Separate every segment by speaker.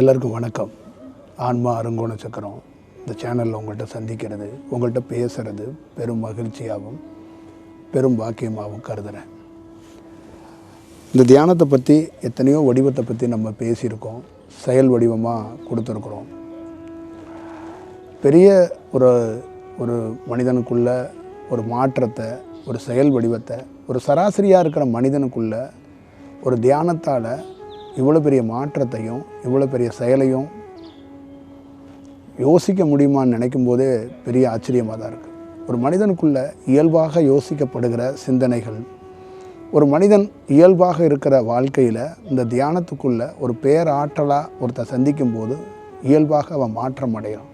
Speaker 1: எல்லாருக்கும் வணக்கம். ஆன்மா அருங்கோண சக்கரம். இந்த சேனலில் உங்கள்கிட்ட சந்திக்கிறது உங்கள்கிட்ட பேசுகிறது பெரும் மகிழ்ச்சியாகவும் பெரும் பாக்கியமாகவும் கருதுகிறேன் இந்த தியானத்தை பற்றி எத்தனையோ வடிவத்தை பற்றி நம்ம பேசியிருக்கோம். செயல் வடிவமாக கொடுத்துருக்குறோம். பெரிய ஒரு ஒரு மனிதனுக்குள்ள ஒரு மாற்றத்தை ஒரு செயல் வடிவத்தை ஒரு சராசரியாக இருக்கிற மனிதனுக்குள்ள ஒரு தியானத்தால் இவ்வளோ பெரிய மாற்றத்தையும் இவ்வளோ பெரிய செயலையும் யோசிக்க முடியுமான்னு நினைக்கும் போதே பெரிய ஆச்சரியமாக தான் இருக்குது ஒரு மனிதனுக்குள்ள இயல்பாக யோசிக்கப்படுகிற சிந்தனைகள் ஒரு மனிதன் இயல்பாக இருக்கிற வாழ்க்கையில் இந்த தியானத்துக்குள்ள ஒரு பேராற்றலாக ஒருத்தர் சந்திக்கும் போது இயல்பாக அவன் மாற்றம் அடையும்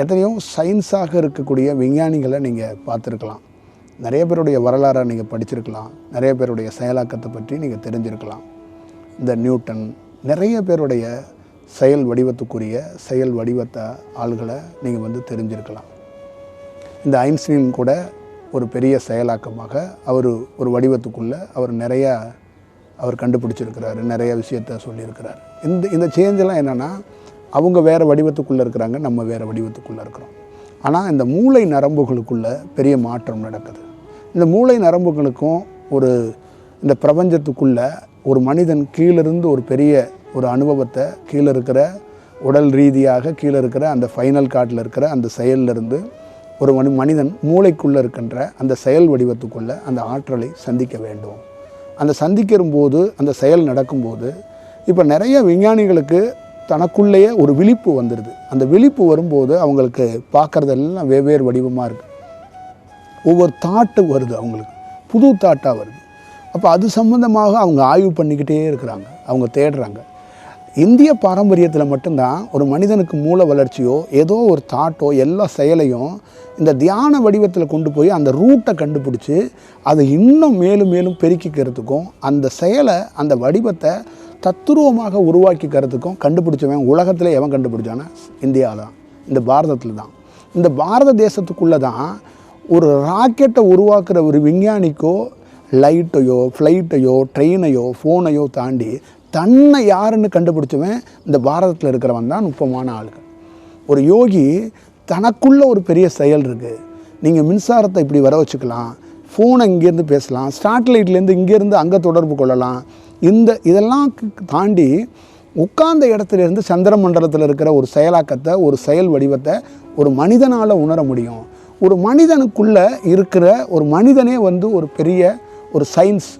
Speaker 1: எத்தனையோ சயின்ஸாக இருக்கக்கூடிய விஞ்ஞானிகளை நீங்கள் பார்த்துருக்கலாம். நிறைய பேருடைய வரலாறை நீங்கள் படிச்சிருக்கலாம். நிறைய பேருடைய செயலாக்கத்தை பற்றி நீங்கள் தெரிஞ்சிருக்கலாம். இந்த நியூட்டன் நிறைய பேருடைய செயல் வடிவத்துக்குரிய செயல் வடிவத்தை ஆள்களை நீங்கள் வந்து தெரிஞ்சிருக்கலாம். இந்த ஐன்ஸ்டீன் கூட ஒரு பெரிய செயலாக்கமாக அவர் ஒரு வடிவத்துக்குள்ளே அவர் நிறையா அவர் கண்டுபிடிச்சிருக்கிறாரு நிறைய விஷயத்த சொல்லியிருக்கிறார். இந்த இந்த சேஞ்செல்லாம் என்னென்னா அவங்க வேறு வடிவத்துக்குள்ளே இருக்கிறாங்க நம்ம வேறு வடிவத்துக்குள்ளே இருக்கிறோம். ஆனால் இந்த மூளை நரம்புகளுக்குள்ளே பெரிய மாற்றம் நடக்குது. இந்த மூளை நரம்புகளுக்கும் ஒரு இந்த பிரபஞ்சத்துக்குள்ளே ஒரு மனிதன் கீழிருந்து ஒரு பெரிய ஒரு அனுபவத்தை கீழே இருக்கிற உடல் ரீதியாக கீழே இருக்கிற அந்த ஃபைனல் கார்டில் இருக்கிற அந்த செயல்லிருந்து ஒரு மனி மனிதன் மூளைக்குள்ளே இருக்கின்ற அந்த செயல் வடிவத்துக்குள்ளே அந்த ஆற்றலை சந்திக்க வேண்டும். அந்த சந்திக்கிற போது அந்த செயல் நடக்கும்போது இப்போ நிறைய விஞ்ஞானிகளுக்கு தனக்குள்ளேயே ஒரு விழிப்பு வந்துடுது அந்த விழிப்பு வரும்போது அவங்களுக்கு பார்க்குறதெல்லாம் வெவ்வேறு வடிவமாக இருக்குது ஒவ்வொரு தாட்டு வருது அவங்களுக்கு. புது தாட்டாக வருது. அப்போ அது சம்மந்தமாக அவங்க ஆய்வு பண்ணிக்கிட்டே இருக்கிறாங்க. அவங்க தேடுறாங்க. இந்திய பாரம்பரியத்தில் மட்டும்தான் ஒரு மனிதனுக்கு மூல வளர்ச்சியோ ஏதோ ஒரு தாட்டோ எல்லா செயலையும் இந்த தியான வடிவத்தில் கொண்டு போய் அந்த ரூட்டை கண்டுபிடிச்சி அதை இன்னும் மேலும் மேலும் பெருக்கிக்கிறதுக்கும் அந்த செயலை அந்த வடிவத்தை தத்துருவமாக உருவாக்கிக்கிறதுக்கும் கண்டுபிடிச்சவன் உலகத்தில் எவன் கண்டுபிடிச்சானா இந்தியா தான் இந்த பாரதத்தில் தான் இந்த பாரத தேசத்துக்குள்ளே தான் ஒரு ராக்கெட்டை உருவாக்குற ஒரு விஞ்ஞானிக்கோ லைட்டையோ ஃப்ளைட்டையோ ட்ரெயினையோ ஃபோனையோ தாண்டி தன்னை யாருன்னு கண்டுபிடிச்சவன் இந்த பாரதத்தில் இருக்கிறவன் தான் நுட்பமான ஆளுகள். ஒரு யோகி தனக்குள்ள ஒரு பெரிய செயல் இருக்குது நீங்கள் மின்சாரத்தை இப்படி வர வச்சுக்கலாம். ஃபோனை இங்கேருந்து பேசலாம். ஸ்டாட்லைட்லேருந்து இங்கேருந்து அங்கே தொடர்பு கொள்ளலாம். இந்த இதெல்லாம் தாண்டி உட்கார்ந்த இடத்துல இருந்து சந்திர மண்டலத்தில் இருக்கிற ஒரு செயலாக்கத்தை ஒரு செயல் வடிவத்தை ஒரு மனிதனால் உணர முடியும். ஒரு மனிதனுக்குள்ளே இருக்கிற ஒரு மனிதனே வந்து ஒரு பெரிய ஒரு சயின்ஸ்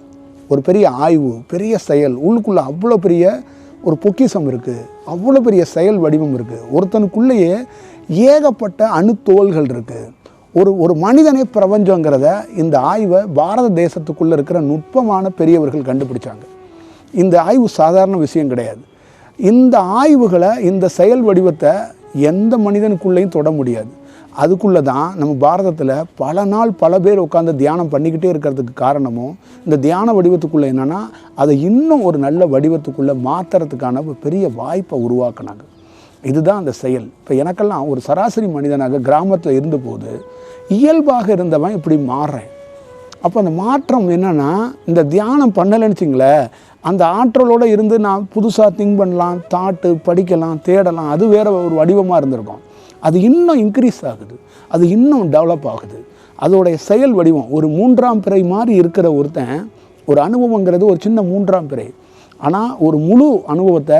Speaker 1: ஒரு பெரிய ஆய்வு பெரிய செயல் உள்ளுக்குள்ளே அவ்வளோ பெரிய ஒரு பொக்கிஷம் இருக்குது அவ்வளோ பெரிய செயல் வடிவம் இருக்குது ஒருத்தனுக்குள்ளேயே ஏகப்பட்ட அணுத்தோள்கள் இருக்குது ஒரு ஒரு மனிதனே பிரபஞ்சங்கிறத இந்த ஆய்வை பாரத தேசத்துக்குள்ளே இருக்கிற நுட்பமான பெரியவர்கள் கண்டுபிடிச்சாங்க. இந்த ஆய்வு சாதாரண விஷயம் கிடையாது. இந்த ஆய்வுகளை இந்த செயல் வடிவத்தை எந்த மனிதனுக்குள்ளேயும் தொட முடியாது. அதுக்குள்ளே தான் நம்ம பாரதத்தில் பல நாள் பல பேர் உட்காந்து தியானம் பண்ணிக்கிட்டே இருக்கிறதுக்கு காரணமும் இந்த தியான வடிவத்துக்குள்ளே என்னென்னா அதை இன்னும் ஒரு நல்ல வடிவத்துக்குள்ளே மாற்றுறதுக்கான ஒரு பெரிய வாய்ப்பை உருவாக்குனாங்க. இதுதான் அந்த செயல். இப்போ எனக்கெல்லாம் ஒரு சராசரி மனிதனாக கிராமத்தில் இருந்தபோது இயல்பாக இருந்தவன் இப்படி மாறுறேன். அப்போ அந்த மாற்றம் என்னென்னா இந்த தியானம் பண்ணலைன்னு வச்சிங்களேன் அந்த ஆற்றலோடு இருந்து நான் புதுசாக திங்க் பண்ணலாம் தாட்டு படிக்கலாம் தேடலாம் அது வேறு ஒரு வடிவமாக இருந்திருக்கும். அது இன்னும் இன்க்ரீஸ் ஆகுது. அது இன்னும் டெவலப் ஆகுது. அதோடைய செயல் வடிவம் ஒரு மூன்றாம் பிறை மாதிரி இருக்கிற ஒருத்தன் ஒரு அனுபவங்கிறது ஒரு சின்ன மூன்றாம் பிறை. ஆனால் ஒரு முழு அனுபவத்தை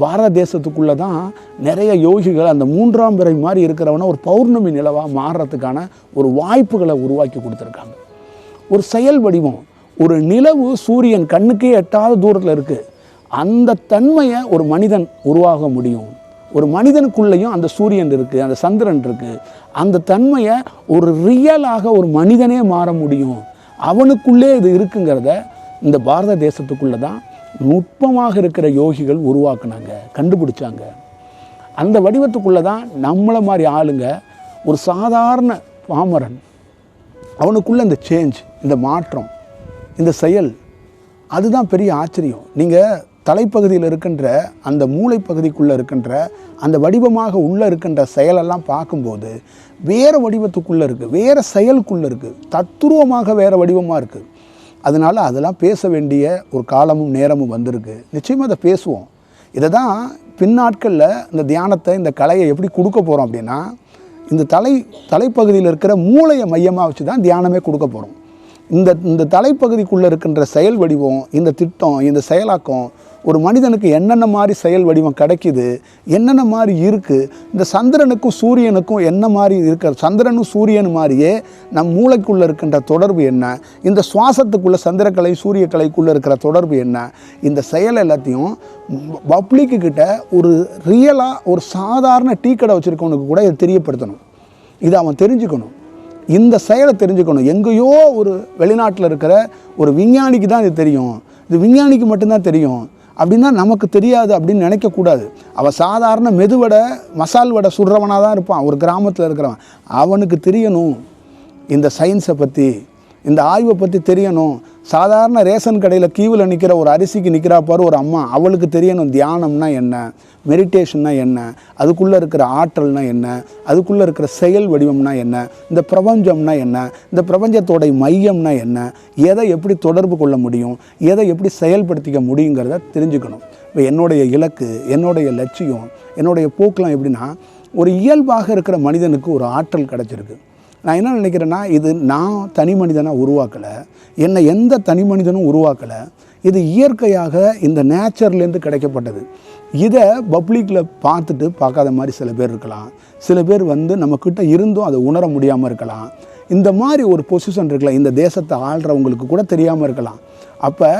Speaker 1: பாரத தேசத்துக்குள்ளே தான் நிறைய யோகிகள் அந்த மூன்றாம் பிறை மாதிரி இருக்கிறவனை ஒரு பௌர்ணமி நிலவாக மாறுறதுக்கான ஒரு வாய்ப்புகளை உருவாக்கி கொடுத்துருக்காங்க. ஒரு செயல் வடிவம் ஒரு நிலவு சூரியன் கண்ணுக்கே எட்டாத தூரத்தில் இருக்குது அந்த தன்மையை ஒரு மனிதன் உருவாக முடியும். ஒரு மனிதனுக்குள்ளேயும் அந்த சூரியன் இருக்குது அந்த சந்திரன் இருக்குது அந்த தன்மையை ஒரு ரியலாக ஒரு மனிதனே மாற முடியும். அவனுக்குள்ளே இது இருக்குங்கிறத இந்த பாரத தேசத்துக்குள்ளே தான் நுட்பமாக இருக்கிற யோகிகள் உருவாக்குனாங்க கண்டுபிடிச்சாங்க. அந்த வடிவத்துக்குள்ளே தான் நம்மளை மாதிரி ஆளுங்க ஒரு சாதாரண பாமரன் அவனுக்குள்ளே இந்த சேஞ்ச் இந்த மாற்றம் இந்த செயல் அதுதான் பெரிய ஆச்சரியம். நீங்கள் தலைப்பகுதியில் இருக்கின்ற அந்த மூளை பகுதிக்குள்ளே இருக்கின்ற அந்த வடிவமாக உள்ளே இருக்கின்ற செயலெல்லாம் பார்க்கும்போது வேறு வடிவத்துக்குள்ளே இருக்குது வேறு செயலுக்குள்ளே இருக்குது தத்துருவமாக வேறு வடிவமாக இருக்குது அதனால் அதெல்லாம் பேச வேண்டிய ஒரு காலமும் நேரமும் வந்திருக்கு. நிச்சயமாக அதை பேசுவோம். இதை தான் பின்னாட்களில் இந்த தியானத்தை இந்த கலையை எப்படி கொடுக்க போகிறோம் அப்படின்னா இந்த தலை தலைப்பகுதியில் இருக்கிற மூளையை மையமாக வச்சு தான் தியானமே கொடுக்க போகிறோம் இந்த இந்த தலைப்பகுதிக்குள்ளே இருக்கின்ற செயல் வடிவம் இந்த திட்டம் இந்த செயலாக்கம் ஒரு மனிதனுக்கு என்னென்ன மாதிரி செயல் வடிவம் கிடைக்குது என்னென்ன மாதிரி இருக்குது இந்த சந்திரனுக்கும் சூரியனுக்கும் என்ன மாதிரி இருக்கிற சந்திரனும் சூரியன் மாதிரியே நம் மூளைக்குள்ளே இருக்கின்ற தொடர்பு என்ன இந்த சுவாசத்துக்குள்ளே சந்திரக்கலை சூரியக்கலைக்குள்ளே இருக்கிற தொடர்பு என்ன இந்த செயல் எல்லாத்தையும் பப்ளிக்கு கிட்ட ஒரு ரியலாக ஒரு சாதாரண டீ கடை வச்சுருக்கவனுக்கு கூட இதை தெரியப்படுத்தணும். இதை அவன் தெரிஞ்சுக்கணும். இந்த செயலை தெரிஞ்சுக்கணும். எங்கேயோ ஒரு வெளிநாட்டில் இருக்கிற ஒரு விஞ்ஞானிக்கு தான் இது தெரியும். இது விஞ்ஞானிக்கு மட்டும்தான் தெரியும். அப்படின்னா நமக்கு தெரியாது அப்படின்னு நினைக்கக்கூடாது அவன் சாதாரண மெதுவடை மசால் வடை சுடுறவனாக தான் இருப்பான். ஒரு கிராமத்தில் இருக்கிறவன். அவனுக்கு தெரியணும். இந்த சயின்ஸை பற்றி இந்த ஆய்வை பற்றி தெரியணும். சாதாரண ரேஷன் கடையில் கீவில் நிற்கிற ஒரு அரிசிக்கு நிற்கிறா பாரு ஒரு அம்மா. அவளுக்கு தெரியணும் தியானம்னா என்ன? மெடிடேஷன்னா என்ன? அதுக்குள்ளே இருக்கிற ஆற்றல்னா என்ன? அதுக்குள்ளே இருக்கிற செயல் வடிவம்னா என்ன? இந்த பிரபஞ்சம்னா என்ன? இந்த பிரபஞ்சத்தோடைய மையம்னா என்ன? எதை எப்படி தொடர்பு கொள்ள முடியும்? எதை எப்படி செயல்படுத்திக்க முடியுங்கிறத தெரிஞ்சுக்கணும். இப்போ என்னுடைய இலக்கு என்னுடைய லட்சியம் என்னுடைய போக்கெலாம் எப்படின்னா ஒரு இயல்பாக இருக்கிற மனிதனுக்கு ஒரு ஆற்றல் கிடச்சிருக்கு. நான் என்ன நினைக்கிறேன்னா இது நான் தனி மனிதனாக உருவாக்கலை. என்னை எந்த தனி மனிதனும் உருவாக்கலை. இது இயற்கையாக இந்த நேச்சர்லேருந்து கிடைக்கப்பட்டது. இதை பப்ளிக்கில் பார்த்துட்டு பார்க்காத மாதிரி சில பேர் இருக்கலாம். சில பேர் வந்து நம்மக்கிட்ட இருந்தும் அதை உணர முடியாமல் இருக்கலாம். இந்த மாதிரி ஒரு பொசிஷன் இருக்கலாம் இந்த தேசத்தை ஆள்றவங்களுக்கு கூட தெரியாமல் இருக்கலாம். அப்போ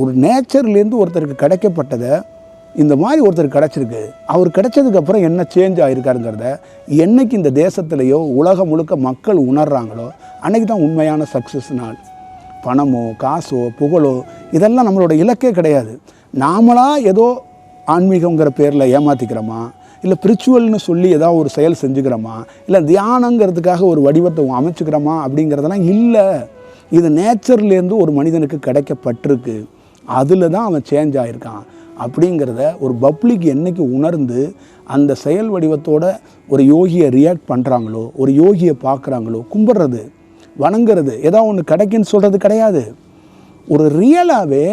Speaker 1: ஒரு நேச்சர்லேருந்து ஒருத்தருக்கு கிடைக்கப்பட்டதை இந்த மாதிரி ஒருத்தர் கிடச்சிருக்கு. அவர் கிடைச்சதுக்கப்புறம் என்ன சேஞ்ச் ஆகிருக்காருங்கிறத என்னைக்கு இந்த தேசத்துலேயோ உலகம் முழுக்க மக்கள் உணர்றாங்களோ அன்னைக்கு தான் உண்மையான சக்ஸஸ் நாள். பணமோ காசோ புகழோ இதெல்லாம் நம்மளோட இலக்கே கிடையாது. நாமளாக ஏதோ ஆன்மீகங்கிற பேரில் ஏமாற்றிக்கிறோமா இல்லை பிரிச்சுவல்னு சொல்லி ஏதாவது ஒரு செயல் செஞ்சுக்கிறோமா? இல்லை தியானங்கிறதுக்காக ஒரு வடிவத்தை அமைச்சுக்கிறோமா? அப்படிங்கிறதெல்லாம் இல்லை. இது நேச்சர்லேருந்து ஒரு மனிதனுக்கு கிடைக்கப்பட்டிருக்கு. அதில் தான் அவன் சேஞ்ச் ஆகியிருக்கான் அப்படிங்கிறத ஒரு பப்ளிக் என்றைக்கு உணர்ந்து அந்த செயல் வடிவத்தோட ஒரு யோகியை ரியாக்ட் பண்ணுறாங்களோ ஒரு யோகியை பார்க்குறாங்களோ கும்பிட்றது வணங்குறது ஏதோ ஒன்று கிடைக்குன்னு சொல்கிறது கிடையாது. ஒரு ரியலாகவே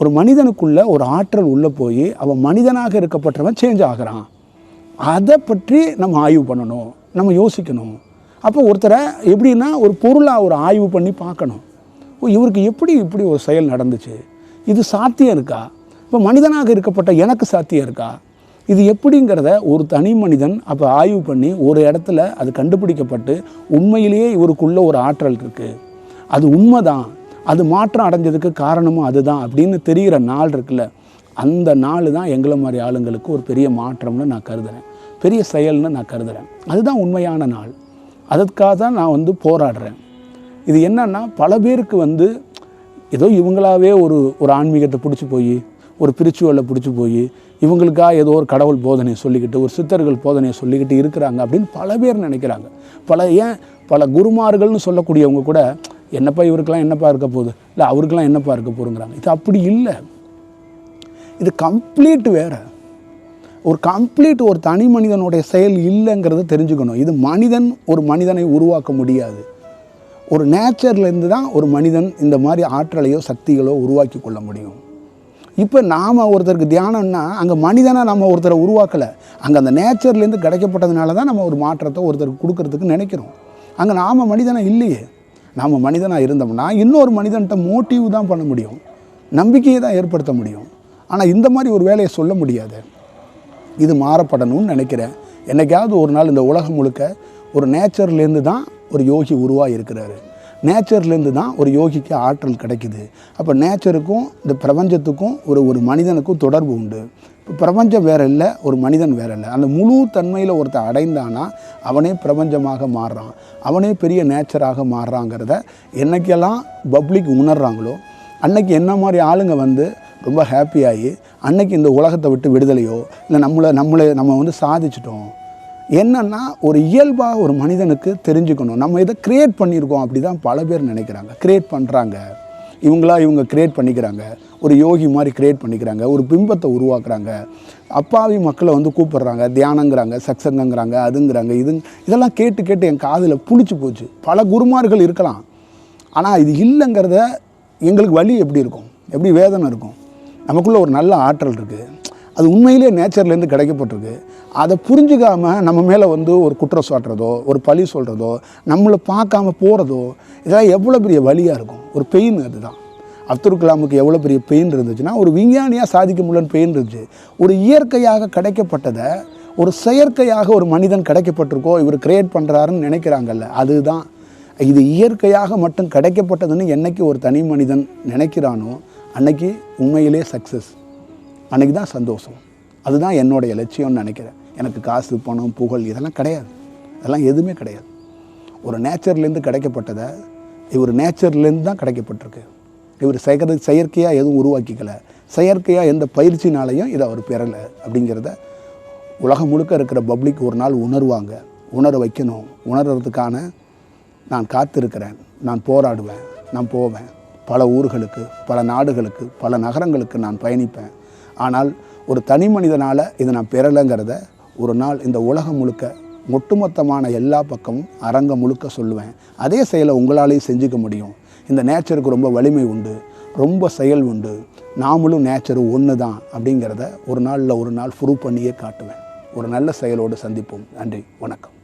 Speaker 1: ஒரு மனிதனுக்குள்ள ஒரு ஆற்றல் உள்ளே போய் அவன் மனிதனாக இருக்கப்பட்டவன் சேஞ்ச் ஆகிறான். அதை பற்றி நம்ம ஆய்வு பண்ணணும் நம்ம யோசிக்கணும். அப்போ ஒருத்தரை எப்படின்னா ஒரு பொருளாக ஒரு ஆய்வு பண்ணி பார்க்கணும். ஓ இவருக்கு எப்படி இப்படி ஒரு செயல் நடந்துச்சு? இது சாத்தியம் இருக்கா? இப்போ மனிதனாக இருக்கப்பட்ட எனக்கு சாத்தியம் இருக்கா? இது எப்படிங்கிறத ஒரு தனி மனிதன் அப்போ ஆய்வு பண்ணி ஒரு இடத்துல அது கண்டுபிடிக்கப்பட்டு உண்மையிலேயே இவருக்குள்ள ஒரு ஆற்றல் இருக்குது அது உண்மைதான். அது மாற்றம் அடைஞ்சதுக்கு காரணமும் அதுதான் அப்படின்னு தெரிகிற நாள் இருக்குல்ல. அந்த நாள் தான் எங்களை மாதிரி ஆளுங்களுக்கு ஒரு பெரிய மாற்றம்னு நான் கருதுகிறேன் பெரிய செயல்னு நான் கருதுகிறேன் அதுதான் உண்மையான நாள். அதற்காக தான் நான் வந்து போராடுறேன். இது என்னன்னா பல பேருக்கு வந்து ஏதோ இவங்களாவே ஒரு ஒரு ஆன்மீகத்தை பிடிச்சி போய் ஒரு பிரிச்சுவலை பிடிச்சி போய் இவங்களுக்காக ஏதோ ஒரு கடவுள் போதனையை சொல்லிக்கிட்டு ஒரு சித்தர்கள் போதனையை சொல்லிக்கிட்டு இருக்கிறாங்க அப்படின்னு பல பேர் நினைக்கிறாங்க. பல ஏன்? பல குருமார்கள்னு சொல்லக்கூடியவங்க கூட என்னப்பா இவருக்கெல்லாம் என்னப்பா இருக்க போகுது? இல்லை அவருக்கெல்லாம் என்னப்பா இருக்க போகிறோங்கிறாங்க இது அப்படி இல்லை. இது கம்ப்ளீட் வேறு. ஒரு கம்ப்ளீட் ஒரு தனி மனிதனுடைய செயல் இல்லைங்கிறத தெரிஞ்சுக்கணும். இது மனிதன் ஒரு மனிதனை உருவாக்க முடியாது. ஒரு நேச்சர்லேருந்து தான் ஒரு மனிதன் இந்த மாதிரி ஆற்றலையோ சக்திகளோ உருவாக்கி கொள்ள முடியும். இப்போ நாம் ஒருத்தருக்கு தியானம்னா அங்கே மனிதனாக நம்ம ஒருத்தரை உருவாக்கலை. அங்கே அந்த நேச்சர்லேருந்து கிடைக்கப்பட்டதுனால தான் நம்ம ஒரு மாற்றத்தை ஒருத்தருக்கு கொடுக்கறதுக்கு நினைக்கிறோம். அங்கே நாம் மனிதனாக இல்லையே. நாம் மனிதனாக இருந்தோம்னா இன்னொரு மனிதன்கிட்ட மோட்டிவ் தான் பண்ண முடியும். நம்பிக்கையை தான் ஏற்படுத்த முடியும். ஆனால் இந்த மாதிரி ஒரு வேலையை சொல்ல முடியாது. இது மாறப்படணும்னு நினைக்கிறேன். என்னைக்காவது ஒரு நாள் இந்த உலகம் முழுக்க ஒரு நேச்சர்லேருந்து தான் ஒரு யோகி உருவாக இருக்கிறாரு நேச்சர்லேருந்து தான் ஒரு யோகிக்கு ஆற்றல் கிடைக்குது. அப்போ நேச்சருக்கும் இந்த பிரபஞ்சத்துக்கும் ஒரு ஒரு மனிதனுக்கும் தொடர்பு உண்டு. இப்போ பிரபஞ்சம் வேற இல்லை ஒரு மனிதன் வேற இல்லை. அந்த முழு தன்மையில் ஒருத்தர் அடைந்தானா அவனே பிரபஞ்சமாக மாறுறான். அவனே பெரிய நேச்சராக மாறுறாங்கிறத என்னைக்கெல்லாம் பப்ளிக் உணர்றாங்களோ அன்னைக்கு என்ன மாதிரி ஆளுங்க வந்து ரொம்ப ஹாப்பியாகி அன்னைக்கு இந்த உலகத்தை விட்டு விடுதலையோ இல்லை நம்மளை நம்மளை நம்ம வந்து சாதிச்சிட்டோம் என்னன்னா ஒரு இயல்பாக ஒரு மனிதனுக்கு தெரிஞ்சுக்கணும். நம்ம இதை கிரியேட் பண்ணியிருக்கோம் அப்படி தான் பல பேர் நினைக்கிறாங்க. கிரியேட் பண்ணுறாங்க இவங்களா இவங்க கிரியேட் பண்ணிக்கிறாங்க. ஒரு யோகி மாதிரி கிரியேட் பண்ணிக்கிறாங்க. ஒரு பிம்பத்தை உருவாக்குறாங்க. அப்பாவி மக்களை வந்து கூப்பிட்றாங்க. தியானங்கிறாங்க சக்சங்கங்கிறாங்க அதுங்கிறாங்க இது இதெல்லாம் கேட்டு கேட்டு என் காதில் புளிச்சு போச்சு. பல குருமார்கள் இருக்கலாம். ஆனால் இது இல்லைங்கிறத எங்களுக்கு வழி எப்படி இருக்கும்? எப்படி வேதனை இருக்கும்? நமக்குள்ளே ஒரு நல்ல ஆற்றல் இருக்குது அது உண்மையிலேயே நேச்சர்லேருந்து கிடைக்கப்பட்டிருக்கு. அதை புரிஞ்சுக்காமல் நம்ம மேலே வந்து ஒரு குற்றம் சாட்டுறதோ ஒரு பழி சொல்கிறதோ நம்மளை பார்க்காம போகிறதோ இதெல்லாம் எவ்வளோ பெரிய வழியாக இருக்கும்? ஒரு பெயின் அதுதான். அப்துல் கலாமுக்கு எவ்வளோ பெரிய பெயின் இருந்துச்சுன்னா ஒரு விஞ்ஞானியாக சாதிக்க முடியலன்னு பெயின் இருந்துச்சு. ஒரு இயற்கையாக கிடைக்கப்பட்டதை ஒரு செயற்கையாக ஒரு மனிதன் கிடைக்கப்பட்டிருக்கோ இவர் கிரியேட் பண்ணுறாருன்னு நினைக்கிறாங்கல்ல அதுதான். இது இயற்கையாக மட்டும் கிடைக்கப்பட்டதுன்னு என்னைக்கு ஒரு தனி மனிதன் நினைக்கிறானோ அன்னைக்கு உண்மையிலே சக்ஸஸ் அன்றைக்கி தான் சந்தோஷம். அதுதான் என்னுடைய லட்சியம்னு நினைக்கிறேன். எனக்கு காசு பணம் புகழ் இதெல்லாம் கிடையாது. அதெல்லாம் எதுவுமே கிடையாது. ஒரு நேச்சர்லேருந்து கிடைக்கப்பட்டதை இவர் நேச்சர்லேருந்து தான் கிடைக்கப்பட்டிருக்கு. இவர் செயற்கை செயற்கையாக எதுவும் உருவாக்கிக்கல. செயற்கையாக எந்த பயிற்சினாலையும் இதை அவர் பெறலை அப்படிங்கிறத உலகம் முழுக்க இருக்கிற பப்ளிக் ஒரு நாள் உணர்வாங்க. உணர வைக்கணும். உணர்கிறதுக்கான நான் காத்திருக்கிறேன். நான் போராடுவேன். நான் போவேன். பல ஊர்களுக்கு பல நாடுகளுக்கு பல நகரங்களுக்கு நான் பயணிப்பேன். ஆனால் ஒரு தனி மனிதனால் இதை நான் பெறலைங்கிறத ஒரு நாள் இந்த உலகம் முழுக்க ஒட்டுமொத்தமான எல்லா பக்கமும் அரங்கம் முழுக்க சொல்லுவேன். அதே செயலை உங்களாலேயும் செஞ்சுக்க முடியும். இந்த நேச்சருக்கு ரொம்ப வலிமை உண்டு. ரொம்ப செயல் உண்டு. நாமளும் நேச்சரும் ஒன்று தான் அப்படிங்கிறத ஒரு நாளில் ஒரு நாள் ப்ரூவ் பண்ணியே காட்டுவேன். ஒரு நல்ல செயலோடு சந்திப்போம். நன்றி. வணக்கம்.